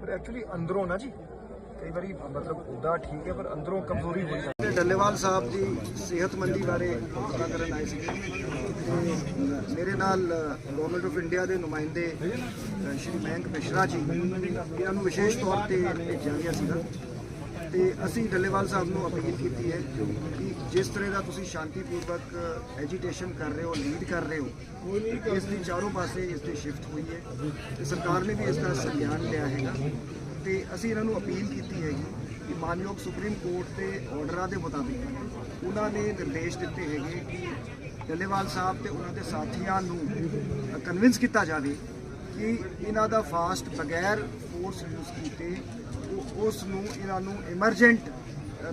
ਪਰ ਐਕਚੁਅਲੀ ਅੰਦਰੋਂ ਨਾ ਜੀ, ਕਈ ਵਾਰੀ ਮਤਲਬ ਉਹਦਾ ਠੀਕ ਹੈ, ਪਰ ਅੰਦਰੋਂ ਕਮਜ਼ੋਰੀ ਹੋ ਜਾਂਦੀ ਹੈ। ਡੱਲੇਵਾਲ ਸਾਹਿਬ ਦੀ ਸਿਹਤਮੰਦੀ ਬਾਰੇ ਪਤਾ ਕਰਨ ਆਏ ਸੀ ਮੇਰੇ ਨਾਲ ਗਵਰਨਮੈਂਟ ਆਫ ਇੰਡੀਆ ਦੇ ਨੁਮਾਇੰਦੇ ਸ਼੍ਰੀ ਮਯੰਕ ਮਿਸ਼ਰਾ ਜੀ, ਇਹਨਾਂ ਨੂੰ ਵਿਸ਼ੇਸ਼ ਤੌਰ ਤੇ ਭੇਜਿਆ ਗਿਆ ਸੀਗਾ। ਤੇ ਅਸੀਂ ਡੱਲੇਵਾਲ ਸਾਹਿਬ ਨੂੰ ਅਪੀਲ ਕੀਤੀ ਹੈ ਕਿ ਜਿਸ ਤਰ੍ਹਾਂ ਦਾ ਤੁਸੀਂ ਸ਼ਾਂਤੀਪੂਰਵਕ ਐਜੀਟੇਸ਼ਨ ਕਰ ਰਹੇ ਹੋ ਲੀਡ ਕਰ ਰਹੇ ਹੋ ਇਸ ਦੀ ਚਾਰੋਂ ਪਾਸੇ ਇਸ ਦੀ ਸ਼ਿਫਟ ਹੋਈ ਹੈ। ਤੇ ਸਰਕਾਰ ਨੇ ਵੀ ਇਸ ਦਾ ਸੰਗਿਆਨ ਲਿਆ ਹੈਗਾ। ਤੇ ਅਸੀਂ ਇਹਨਾਂ ਨੂੰ ਅਪੀਲ ਕੀਤੀ ਹੈਗੀ ਕਿ ਮਾਨਯੋਗ ਸੁਪਰੀਮ ਕੋਰਟ ਦੇ ਆਰਡਰਾਂ ਦੇ ਮੁਤਾਬਿਕ ਉਹਨਾਂ ਨੇ ਨਿਰਦੇਸ਼ ਦਿੱਤੇ ਹੈਗੇ ਕਿ ਡੱਲੇਵਾਲ ਸਾਹਿਬ ਤੇ ਉਹਨਾਂ ਦੇ ਸਾਥੀਆਂ ਨੂੰ ਕਨਵਿੰਸ ਕੀਤਾ ਜਾਵੇ ਕਿ ਇਹਨਾਂ ਦਾ ਫਾਸਟ ਬਗੈਰ ਫੋਰਸ ਯੂਜ਼ ਕੀਤੇ ਉਸ ਨੂੰ ਇਹਨਾਂ ਨੂੰ ਐਮਰਜੈਂਟ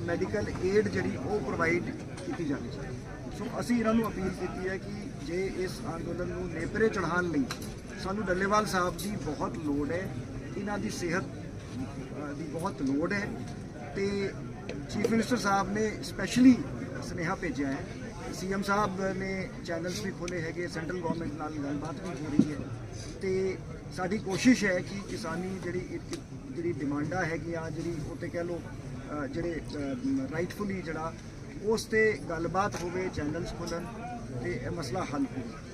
ਮੈਡੀਕਲ ਏਡ ਜਿਹੜੀ ਉਹ ਪ੍ਰੋਵਾਈਡ ਕੀਤੀ ਜਾਵੇ ਸੋ ਅਸੀਂ ਇਹਨਾਂ ਨੂੰ ਅਪੀਲ ਕੀਤੀ ਹੈ ਕਿ ਜੇ ਇਸ ਅੰਦੋਲਨ ਨੂੰ ਨੇਪਰੇ ਚੜ੍ਹਾਉਣ ਲਈ ਸਾਨੂੰ ਡੱਲੇਵਾਲ ਸਾਹਿਬ ਦੀ ਬਹੁਤ ਲੋੜ ਹੈ, ਇਹਨਾਂ ਦੀ ਸਿਹਤ ਦੀ ਬਹੁਤ ਲੋੜ ਹੈ ਤੇ ਚੀਫ ਮਿਨਿਸਟਰ ਸਾਹਿਬ ਨੇ ਸਪੈਸ਼ਲੀ ਸੁਨੇਹਾ ਭੇਜਿਆ ਹੈ। ਸੀਐਮ ਸਾਹਿਬ ਨੇ ਚੈਨਲਸ ਵੀ ਖੋਲੇ ਹੈਗੇ ਸੈਂਟਰਲ ਗਵਰਨਮੈਂਟ ਨਾਲ ਗੱਲਬਾਤ ਵੀ ਹੋ ਰਹੀ ਹੈ ਤੇ ਸਾਡੀ ਕੋਸ਼ਿਸ਼ ਹੈ ਕਿ ਕਿਸਾਨੀ ਜਿਹੜੀ ਇੱਕ ਜਿਹੜੀ ਡਿਮਾਂਡਾਂ ਹੈਗੀਆਂ, ਜਿਹੜੀ ਉਹ ਤੇ ਕਹਿ ਲਓ ਜਿਹੜੇ ਰਾਈਟਫੁਲੀ ਜਿਹੜਾ ਉਸ ਤੇ ਗੱਲਬਾਤ ਹੋਵੇ ਚੈਨਲਸ ਖੋਲਣ ਤੇ ਇਹ ਮਸਲਾ ਹੱਲ ਹੋਵੇ।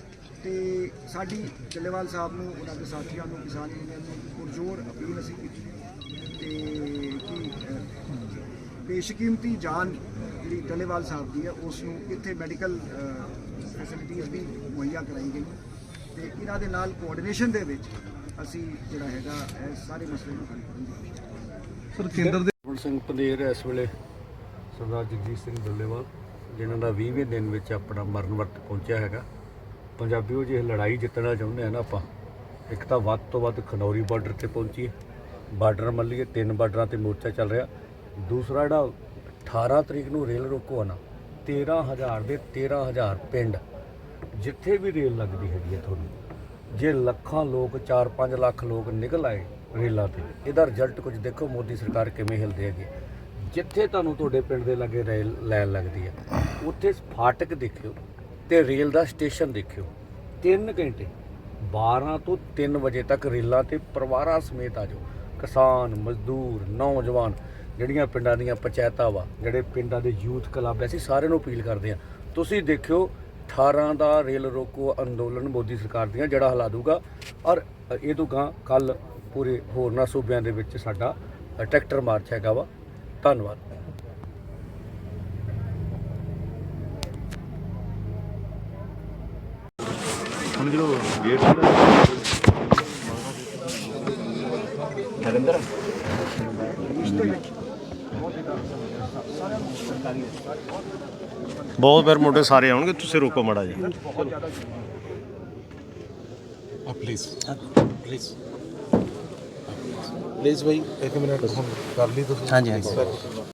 ਤੇ ਸਾਡੀ ਚੱਲੇਵਾਲ ਸਾਹਿਬ ਨੂੰ, ਉਹਨਾਂ ਦੇ ਸਾਥੀਆਂ ਨੂੰ, ਕਿਸਾਨ ਯੂਨੀਅਨ ਨੂੰ ਪੁਰਜ਼ੋਰ ਅਪੀਲ ਅਸੀਂ ਕੀਤੀ ਹੈ ਤੇ ਕਿ ਬੇਸ਼ਕੀਮਤੀ ਜਾਨ ਜਿਹੜੀ ਡੱਲੇਵਾਲ ਸਾਹਿਬ ਦੀ ਹੈ, ਉਸ ਨੂੰ ਇੱਥੇ ਮੈਡੀਕਲ ਫੈਸਿਲਿਟੀਜ਼ ਵੀ ਮੁਹੱਈਆ ਕਰਾਈ ਗਈ। ਤੇ ਇਹਨਾਂ ਦੇ ਨਾਲ ਕੋਆਰਡੀਨੇਸ਼ਨ ਦੇ ਵਿੱਚ ਅਸੀਂ ਜਿਹੜਾ ਹੈਗਾ ਇਹ ਸਾਰੇ ਮਸਲੇ ਨੂੰ ਹੱਲ ਕਰਾਂਗੇ। ਸਰ ਕੇਂਦਰ ਦੇ ਰਮਨ ਸਿੰਘ ਪੰਦੇਰ ਇਸ ਵੇਲੇ ਸਰਦਾਰ ਜਗਜੀਤ ਸਿੰਘ ਡੱਲੇਵਾਲ ਜਿਨ੍ਹਾਂ ਦਾ 20ਵੇਂ ਦਿਨ ਵਿੱਚ ਆਪਣਾ ਮਰਨ ਵਰਤ ਪਹੁੰਚਿਆ ਹੈਗਾ। ਪੰਜਾਬੀਓ ਜੇ ਇਹ ਲੜਾਈ ਜਿੱਤਣਾ ਚਾਹੁੰਦੇ ਆ ਨਾ ਆਪਾਂ ਇੱਕ ਤਾਂ ਵੱਧ ਤੋਂ ਵੱਧ ਖਨੌਰੀ ਬਾਰਡਰ ਤੇ ਪਹੁੰਚੀਏ। ਬਾਰਡਰ ਮੱਲੀਏ ਤਿੰਨ ਬਾਰਡਰਾਂ ਤੇ ਮੋਰਚਾ ਚੱਲ ਰਿਹਾ। ਦੂਸਰਾ ਜਿਹੜਾ 18 ਤਰੀਕ ਨੂੰ ਰੇਲ ਰੋਕੋ ਆ ਨਾ 13000 ਦੇ 13000 ਪਿੰਡ ਜਿੱਥੇ ਵੀ ਰੇਲ ਲੱਗਦੀ ਹੈਗੀ ਹੈ ਤੁਹਾਨੂੰ, ਜੇ ਲੱਖਾਂ ਲੋਕ 4-5 ਲੱਖ ਲੋਕ ਨਿਕਲ ਆਏ ਰੇਲਾਂ ਤੇ, ਇਹਦਾ ਰਿਜ਼ਲਟ ਕੁਝ ਦੇਖੋ, ਮੋਦੀ ਸਰਕਾਰ ਕਿਵੇਂ ਹਿਲਦੇ ਹੈਗੇ ਜਿੱਥੇ ਤੁਹਾਨੂੰ ਤੁਹਾਡੇ ਪਿੰਡ ਦੇ ਲਾਗੇ ਰੇਲ ਲਾਈਨ ਲੱਗਦੀ ਹੈ, ਉੱਥੇ ਫਾਟਕ ਦੇਖਿਓ ਤੇ ਰੇਲ ਦਾ ਸਟੇਸ਼ਨ ਦੇਖਿਓ 3 ਘੰਟੇ 12 ਤੋਂ 3 ਵਜੇ ਤੱਕ ਰੇਲਾਂ ਤੇ ਪਰਿਵਾਰਾਂ ਸਮੇਤ ਆ ਜਾਓ। ਕਿਸਾਨ, ਮਜ਼ਦੂਰ, ਨੌਜਵਾਨ, ਜਿਹੜੀਆਂ ਪਿੰਡਾਂ ਦੀਆਂ ਪੰਚਾਇਤਾਂ ਵਾ, ਜਿਹੜੇ ਪਿੰਡਾਂ ਦੇ ਯੂਥ ਕਲੱਬ ਐ, ਅਸੀਂ ਸਾਰਿਆਂ ਨੂੰ ਅਪੀਲ ਕਰਦੇ ਆ ਤੁਸੀਂ ਦੇਖਿਓ 18 ਦਾ ਰੇਲ ਰੋਕੋ ਅੰਦੋਲਨ ਮੋਦੀ ਸਰਕਾਰ ਦੀਆਂ ਜਿਹੜਾ ਹਿਲਾ ਦੂਗਾ ਔਰ ਇਹ ਤੋਂ ਗਾਂ ਕੱਲ ਪੂਰੇ ਹੋਰਨਾਂ ਸੂਬਿਆਂ ਦੇ ਵਿੱਚ ਸਾਡਾ ਟਰੈਕਟਰ ਮਾਰਚ ਹੈਗਾ ਵਾ। ਧੰਨਵਾਦ। ਹੁਣ ਗੇਟ ਜਿਹੜਾ ਬਹੁਤ ਫਿਰ ਮੋਟੇ ਸਾਰੇ ਆਉਣਗੇ ਤੁਸੀਂ ਰੋਕੋ ਮੜਾ ਜੀ please please please Bhai 1 minute ਕਰ ਲਈ ਤੁਸੀਂ। ਹਾਂਜੀ ਹਾਂਜੀ।